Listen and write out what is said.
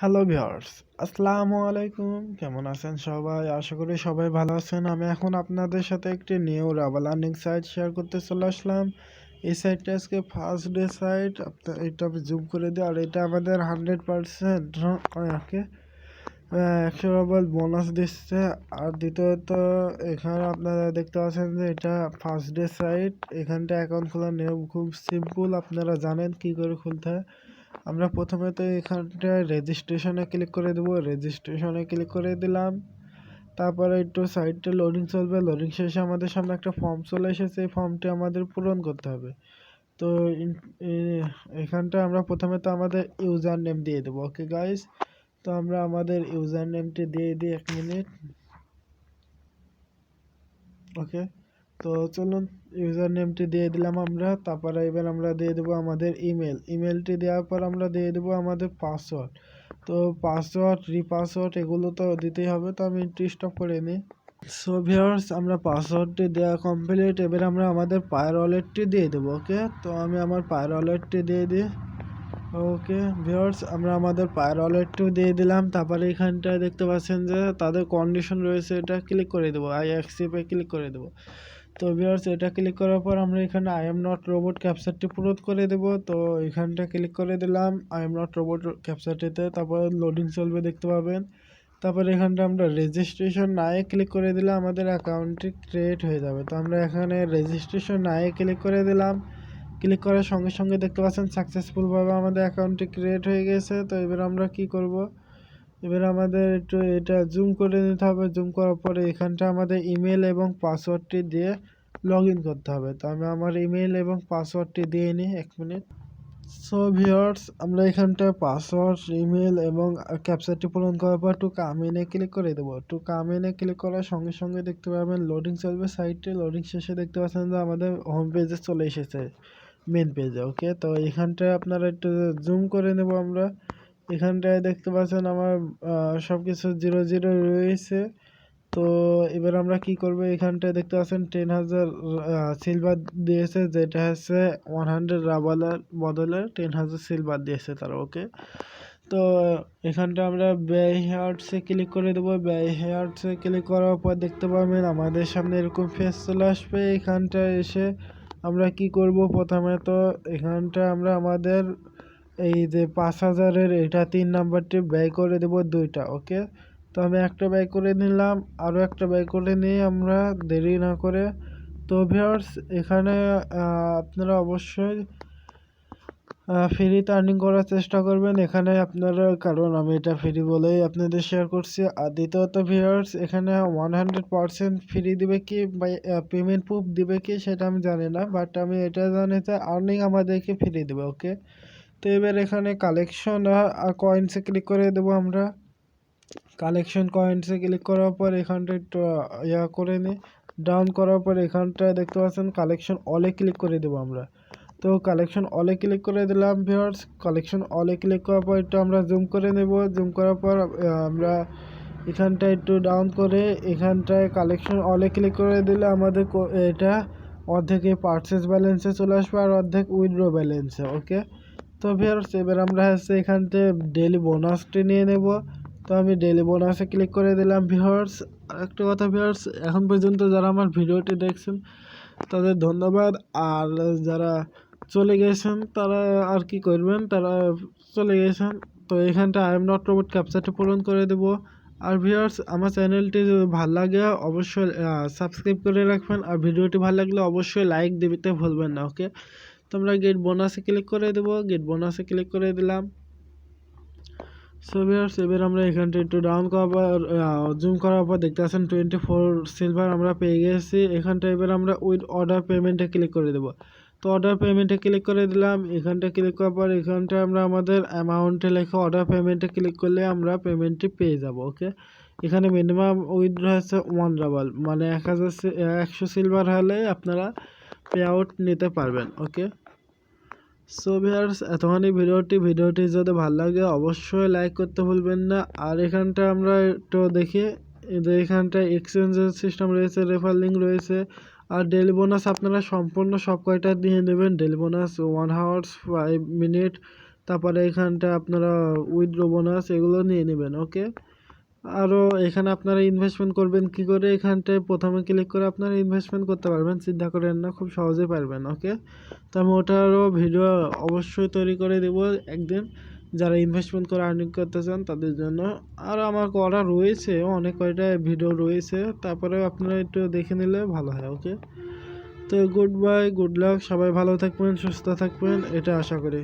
Hello viewers আসসালামু আলাইকুম কেমন আছেন সবাই? আশা করি সবাই ভালো আছেন। আমি এখন আপনাদের সাথে একটি নিউ রাবাল আর্নিং সাইট শেয়ার করতে চলে আসলাম। এই সাইটটা আজকে ফার্স্ট ডে সাইট আপনার এটা আমি জুম করে দিই। আর এটা আমাদের হান্ড্রেড পারসেন্ট ওকে একশো রাবাল বোনাস দিচ্ছে। আর দ্বিতীয়ত, এখানে আপনারা দেখতে পাচ্ছেন যে এটা ফার্স্ট ডে সাইট এখানটা অ্যাকাউন্ট খোলার নিয়ম খুব সিম্পল আপনারা জানেন কি করে খুলতে হয়। আমরা প্রথমে তো এখানটায় রেজিস্ট্রেশনে ক্লিক করে দেবো। রেজিস্ট্রেশনে ক্লিক করে দিলাম। তারপরে একটু সাইটটা লোডিং চলবে। লোডিং শেষে আমাদের সামনে একটা ফর্ম চলে এসেছে। এই ফর্মটি আমাদের পূরণ করতে হবে। তো এখানটা আমরা প্রথমে তো আমাদের ইউজার নেম দিয়ে দেবো। ওকে গাইস তো আমরা আমাদের ইউজার নেমটি দিয়ে দিই এক মিনিট ওকে তো চলুন ইউজার নেমটি দিয়ে দিলাম আমরা, তারপরে এবার আমরা দিয়ে দেবো আমাদের ইমেল। ইমেলটি দেওয়ার পর আমরা দিয়ে দেবো আমাদের পাসওয়ার্ড। তো পাসওয়ার্ড, রিপাসওয়ার্ড এগুলো তো দিতেই হবে, তো আমি স্টপ করে নিই। সো ভিওর্স আমরা পাসওয়ার্ডটি দেওয়া কমপ্লিট এবার আমরা আমাদের পায়ের ওয়ালেটটি দিয়ে দেবো ওকে তো আমি আমার পায়ের ওয়ালেটটি দিয়ে দিই। ওকে ভিওর্স আমরা আমাদের পায়ের ওয়ালেটটিও দিয়ে দিলাম। তারপরে এখানটায় দেখতে পাচ্ছেন যে তাদের কন্ডিশন রয়েছে, এটা ক্লিক করে দেবো। আই অ্যাক্সিপে ক্লিক করে দেবো। তো ভিউয়ার্স এটা ক্লিক করার পর আমরা এখানে আই এম নট রোবট ক্যাপচারটি পূরণ করে দেব। তো এখানটা ক্লিক করে দিলাম। আই এম নট রোবট ক্যাপচারটিতে তারপর লোডিং চলবে, দেখতে পাবেন। তারপর এখানটা আমরা রেজিস্ট্রেশন নায়ে ক্লিক করে দিলে আমাদের অ্যাকাউন্টটি ক্রিয়েট হয়ে যাবে। তো আমরা এখানে রেজিস্ট্রেশন নায়ে ক্লিক করে দিলাম। ক্লিক করার সঙ্গে সঙ্গে দেখতে পাচ্ছেন সাকসেসফুলভাবে আমাদের অ্যাকাউন্টটি ক্রিয়েট হয়ে গেছে। তো এবার আমরা কি করব? এবার আমাদের একটু এটা জুম করে নিতে হবে। জুম করার পরে এখানটা আমাদের ইমেল এবং পাসওয়ার্ডটি দিয়ে লগ করতে হবে। তো আমি আমার ইমেল এবং পাসওয়ার্ডটি দিয়ে নিই এক মিনিট সো ভিওর্স আমরা এখানটায় পাসওয়ার্ড ইমেল এবং ক্যাপচারটি পূরণ করার পর টু কামিনে ক্লিক করে দেবো। টু কামিনে ক্লিক করার সঙ্গে সঙ্গে দেখতে পাবেন লোডিং চলবে সাইটে লোডিং শেষে দেখতে পাচ্ছেন যে আমাদের হোম পেজে চলে এসেছে। মেন পেজে ওকে তো এখানটায় আপনারা একটু জুম করে নেব আমরা। এখানটায় দেখতে পাচ্ছেন আমার সব কিছু জিরো জিরো রয়েছে। তো এবার আমরা কি করব? এখানটায় দেখতে পাচ্ছেন টেন হাজার সিলভার দিয়েছে, যেটা হচ্ছে ওয়ান হান্ড্রেড রাবালের বদলে টেন হাজার সিলভার দিয়েছে তারা ওকে তো এখানটা আমরা ব্যয় হেয়ার্টসে ক্লিক করে দেবো। ব্যয় হেয়ার্টসে ক্লিক করার পর দেখতে পাবেন আমাদের সামনে এরকম ফেস চলে আসবে। এখানটায় এসে আমরা কি করব? প্রথমে তো এখানটা আমরা আমাদের এই যে পাঁচ হাজারের এটা তিন নাম্বারটি ব্যয় করে দেব দুইটা, ওকে? তো আমি একটা ব্যয় করে নিলাম, আরও একটা ব্যয় করে নিয়ে আমরা দেরি না করে, তো ভিওর্স এখানে আপনারা অবশ্যই ফ্রিতে আর্নিং করার চেষ্টা করবেন। এখানে আপনারা, কারণ আমি এটা ফ্রি বলেই আপনাদের শেয়ার করছি। আর দ্বিতীয়ত ভিওর্স এখানে ওয়ান হান্ড্রেড পারসেন্ট ফ্রি দিবে কি পেমেন্ট প্রুফ দিবে কি, সেটা আমি জানি না বাট আমি এটা জানি যে আর্নিং আমাদেরকে ফ্রি দেবে ওকে তো এবার এখানে কালেকশন আর কয়েন্সে ক্লিক করে দেবো আমরা। কালেকশন কয়েন্সে ক্লিক করার পর এখানটা একটু ইয়া করে নিই ডাউন করার পর এখানটায় দেখতে পাচ্ছেন কালেকশন অলে ক্লিক করে দেবো আমরা। তো কালেকশন অলে ক্লিক করে দিলাম ভিওর্স কালেকশন অলে ক্লিক করার পর একটু আমরা জুম করে নেব। জুম করার পর আমরা এখানটায় একটু ডাউন করে, এখানটায় কালেকশন অলে ক্লিক করে দিলে আমাদের এটা অর্ধেক পার্সেস ব্যালেন্সে চলে আসবে আর অর্ধেক উইথড্র ব্যালেন্সে ওকে তো ভিওর্স এবার আমরা হচ্ছে এখানতে ডেলি বোনাসটি নিয়ে নেব। তো আমি ডেলি বোনাসে ক্লিক করে দিলাম ভিউয়ার্স একটা কথা ভিউয়ার্স এখন পর্যন্ত যারা আমার ভিডিওটি দেখছেন, তাদের ধন্যবাদ। আর যারা চলে গেছেন, তারা আর কি করবেন? তারা চলে গেছেন। তো এখানটা আই এম নট রোবট ক্যাপচারটি পূরণ করে দেব। আর ভিউয়ার্স আমার চ্যানেলটি যদি ভালো লাগে, অবশ্যই সাবস্ক্রাইব করে রাখবেন। আর ভিডিওটি ভালো লাগলে অবশ্যই লাইক দিতে ভুলবেন না ওকে তোমরা গেট বোনাসে ক্লিক করে দেবো। গেট বোনাসে ক্লিক করে দিলাম। সো ভিউয়ার্স এবার আমরা এখানটা একটু ডাউন করার পর জুম করার পর দেখতে পাচ্ছেন টোয়েন্টি ফোর সিলভার আমরা পেয়ে গেছি। এখানটা এবার আমরা উইথ অর্ডার পেমেন্টে ক্লিক করে দেবো। তো অর্ডার পেমেন্টে ক্লিক করে দিলাম। এখানটা ক্লিক করার পর এখানটা আমরা আমাদের অ্যামাউন্টে লেখা অর্ডার পেমেন্টে ক্লিক করলে আমরা পেমেন্টটি পেয়ে যাব ওকে এখানে মিনিমাম উইথড্র হচ্ছে ওয়ান ডাবল মানে এক হাজার একশো সিলভার হলে আপনারা পে আউট নিতে পারবেন ওকে সো ভিউয়ার্স এতখানি ভিডিওটি ভিডিওটি যদি ভালো লাগে অবশ্যই লাইক করতে ভুলবেন না। আর এখানটা আমরা একটু দেখি এখানটা এক্সচেঞ্জের সিস্টেম রয়েছে রেফার লিঙ্ক রয়েছে আর ডেলি বোনাস আপনারা সম্পূর্ণ সব কয়টা দিয়ে নেবেন। Daily bonus one hours five minute তারপরে এখানটা আপনারা উইথড্র বোনাস এগুলো নিয়ে নেবেন ওকে আরও এখানে আপনারা ইনভেস্টমেন্ট করবেন কি করে? এখানটায় প্রথমে ক্লিক করে আপনারা ইনভেস্টমেন্ট করতে পারবেন, চিন্তা করেন না, খুব সহজে পারবেন ওকে তো আমি ওটারও ভিডিও অবশ্যই তৈরি করে দেবো একদিন। যারা ইনভেস্টমেন্ট করে আর্নিং করতে চান, তাদের জন্য। আর আমার করা রয়েছে, অনেক কয়টা ভিডিও রয়েছে তারপরে আপনারা একটু দেখে নিলে ভালো হয় ওকে তো গুড বাই গুড লাক সবাই ভালো থাকবেন, সুস্থ থাকবেন, এটা আশা করি।